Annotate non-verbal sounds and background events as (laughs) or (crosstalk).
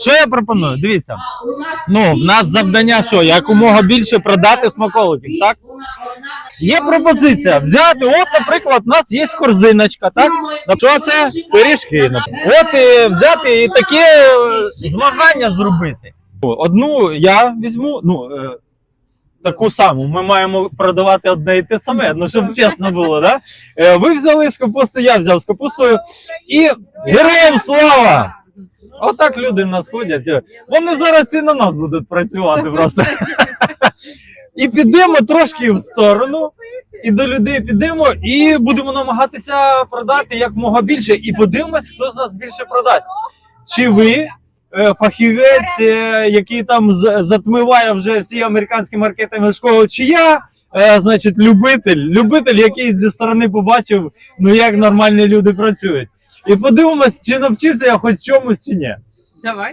Що я пропоную? Дивіться. Ну, в нас завдання що? Якомога більше продати смаколиків, так? Є пропозиція взяти, от, наприклад, у нас є корзиночка, так? Що це? Пиріжки. От і взяти і таке е, змагання зробити. Одну я візьму, ну. е, Таку саму ми маємо продавати одне і те саме, ну щоб (laughs) чесно було, да? Е, Ви взяли з капусти, я взяв з капустою і героям слава! Отак люди нас ходять. Вони зараз і на нас будуть працювати просто. І підемо трошки в сторону, і до людей підемо, і будемо намагатися продати як мога більше. І подивимось, хто з нас більше продасть. Чи ви, е, фахівець, е, який там затмиває вже всі американські маркетингові школи, чи я, е, значить, любитель, любитель, який зі сторони побачив, ну як нормальні люди працюють. І подивимось, чи навчився я хоч чомусь, чи ні. Давай.